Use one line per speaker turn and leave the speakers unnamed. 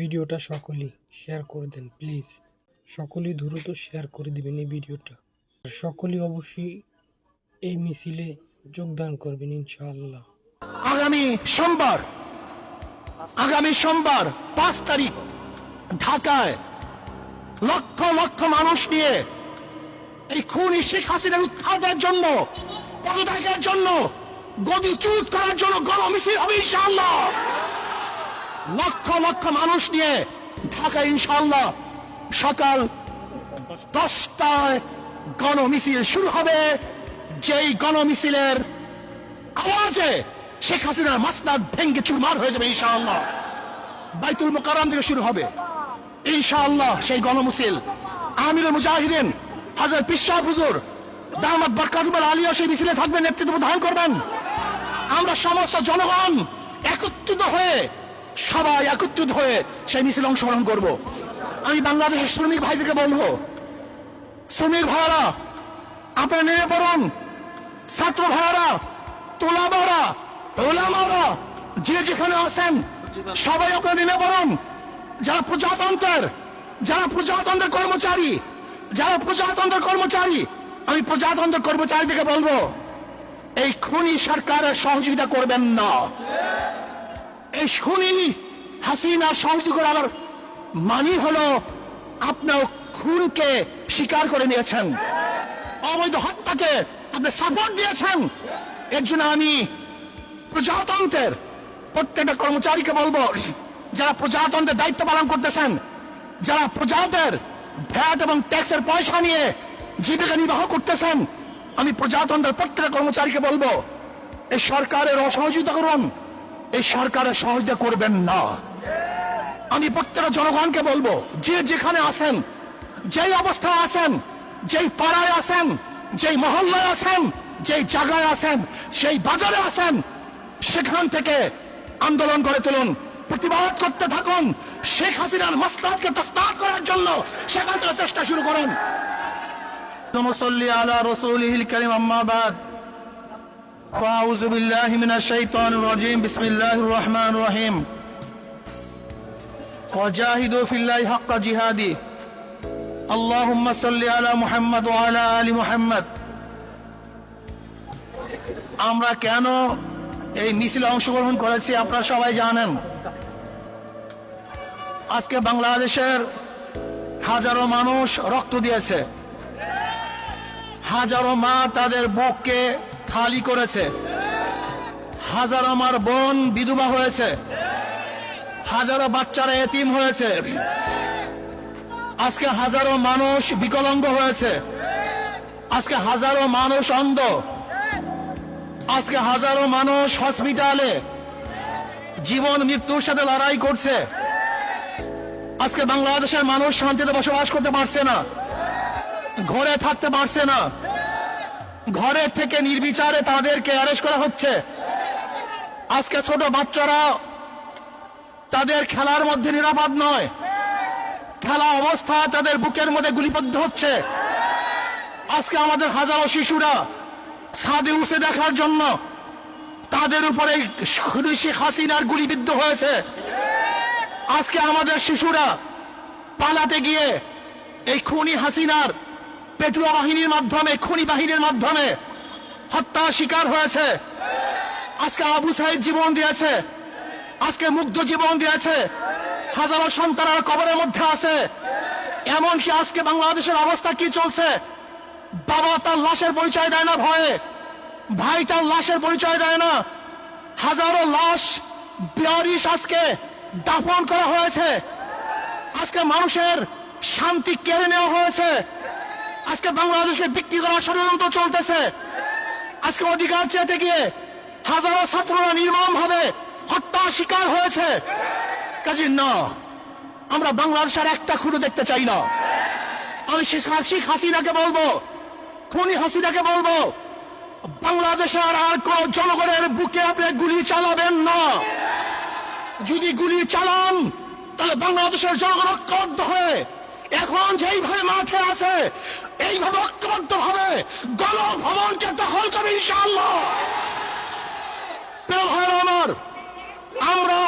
ভিডিওটা সকলেই শেয়ার করে দেন প্লিজ সকলেই দ্রুত শেয়ার করে দিবেন এই ভিডিওটা। আর সকলেই অবশ্যই এই মিছিলে যোগদান করবেন, ইনশাআল্লাহ।
আগামী সোমবার আগামী সোমবার পাঁচ তারিখ ঢাকায় লক্ষ লক্ষ মানুষ নিয়ে এই খুনি শেখ হাসিনার উৎখাতের জন্য, পদত্যাগের জন্য গদি চুট করার জন্য গণমিছিল হবে, ইনশাআল্লাহ। লক্ষ লক্ষ মানুষ নিয়ে ঢাকা ইনশাআল্লাহ সকাল দশটায় গণমিছিল শুরু হবে। যেই গণমিছিলের আওয়াজে শেখ হাসিনার মাসনাদ ভেঙ্গে চুরমার হয়ে যাবে ইনশাআল্লাহ। বাইতুল মোকাররম থেকে শুরু হবে। ইনশাআল্লাহ সেই গণমুসিল আমিরুল মুজাহিদিন হাজার পিসাব হুজুর, দামাত বরকাতুল আলিয়া সেই মিছিলে থাকবেন, নেতৃত্ব প্রদান করবেন। আমরা সমস্ত জনগণ একত্রিত হয়ে সবাই একত্রিত হয়ে সেই মিছিলে অংশগ্রহণ করব। আমি বাংলাদেশের শ্রমিক ভাইদেরকে বলব, শ্রমিক ভাইরা আপনারা নেমে পড়ুন। ছাত্র ভাইরা তোলাবারা ওলামারা যে যেখানে আছেন, সবাই আপনারা নেমে পড়ুন। যারা প্রজাতন্ত্রের যারা প্রজাতন্ত্রের কর্মচারী, যারা প্রজাতন্ত্রের কর্মচারী, আমি প্রজাতন্ত্রের কর্মচারীদেরকে বলব, এই খুনি সরকারের সহযোগিতা করবেন না। এই খুনি হাসিনা সহযোগিতা করার মানি হলো আপনার খুনকে স্বীকার করে নিয়েছেন। অবৈধ হত্যাকে আপনি সাপোর্ট দিয়েছেন। এর জন্য আমি প্রজাতন্ত্রের প্রত্যেকটা কর্মচারীকে বলব, যারা প্রজাতন্ত্রের দায়িত্ব পালন করতেছেন, যারা প্রজাদের ভ্যাট এবং ট্যাক্সের পয়সা নিয়ে জীবিকা নির্বাহ করতেছেন, আমি প্রজাতন্ত্রের প্রত্যেকটা কর্মচারীকে বলব, এই সরকারের অসহযোগিতা করুন। এই সরকারের সহযোগিতা করবেন না। আমি প্রত্যেকটা জনগণকে বলব, যে যেখানে আছেন, যেই অবস্থায় আছেন, যেই পাড়ায় আছেন, যেই মহল্লায় আছেন, যেই জায়গায় আছেন সেই বাজারে আছেন, সেখান থেকে আন্দোলন করে তুলুন, প্রতিবাদ করতে থাকুন, শেখ হাসিনার মস্তাদকে প্রস্তাব করার জন্য সেখান থেকে চেষ্টা শুরু করুন।
আলা রসুল হিল আম্মাবাদ فأعوذ بالله من الشيطان الرجيم بسم الله الرحمن الرحيم وجاهدوا في الله حق جهاده اللهم صل على محمد وعلى آل محمد আমরা কেন এই মিছিলে অংশগ্রহণ করেছি আপনারা সবাই জানেন আজকে বাংলাদেশের হাজারো মানুষ রক্ত দিয়েছে হাজারো মা তাদের বুককে খালি করেছে। হাজারো মার বোন বিধবা হয়েছে। হাজারো বাচ্চারা এতিম হয়েছে। আজকে হাজারো মানুষ বিকলাঙ্গ হয়েছে। আজকে হাজারো মানুষ অন্ধ। আজকে হাজারো মানুষ হসপিটালে জীবন মৃত্যুর সাথে লড়াই করছে। আজকে বাংলাদেশের মানুষ শান্তিতে বসবাস করতে পারছে না। ঘরে থাকতে পারছে না। ঘরের থেকে নির্বিচারে তাদেরকে অ্যারেস্ট করা হচ্ছে। আজকে ছোট বাচ্চারা তাদের খেলার মধ্যে নিরাপদ নয়। খেলা অবস্থা তাদের বুকের মধ্যে গুলিবদ্ধ হচ্ছে। আজকে আমাদের হাজারো শিশুরা ছাদে উঠে দেখার জন্য। তাদের উপরে শেখ হাসিনার গুলিবিদ্ধ হয়েছে। আজকে আমাদের শিশুরা পালাতে গিয়ে এই খুনি হাসিনার পেটুয়া বাহিনীর মাধ্যমে খনি বাহিনীর মাধ্যমে হত্যা শিকার হয়েছে। আজকে আবু সাইদ জীবন দিয়েছে। আজকে মুগ্ধ জীবন দিয়েছে। হাজারো সন্তানরা কবরের মধ্যে আছে। এমনকি আজকে বাংলাদেশের অবস্থা কি চলছে? বাবা তার লাশের পরিচয় দেয় না ভয়ে। ভাই তার লাশের পরিচয় দেয় না। হাজারো লাশ বিয়ারিশ আজকে দাফন করা হয়েছে। আজকে মানুষের শান্তি কেড়ে নেওয়া হয়েছে। আজকে বাংলাদেশকে বিক্রি করার ষড়যন্ত্র চলতেছে। আজকে অধিকার চেতে গিয়ে হাজারো ছাত্ররা নির্মম ভাবে হত্যা শিকার হয়েছে। কাজে, না, আমরা বাংলাদেশের একটা খুঁড়ো দেখতে চাই না। আমি শেখ হাসিনাকে বলব, খুনি হাসিনাকে বলব, বাংলাদেশের আর কোন জনগণের বুকে আপনি গুলি চালাবেন না। যদি গুলি চালান, তাহলে বাংলাদেশের জনগণ ঐক্যবদ্ধ হয়ে এখন যেইভাবে মাঠে আছে এইভাবে ঐক্যবদ্ধ ভাবে গণভবনকে দখল প্রিয় ভাইয়ের আমার আমরা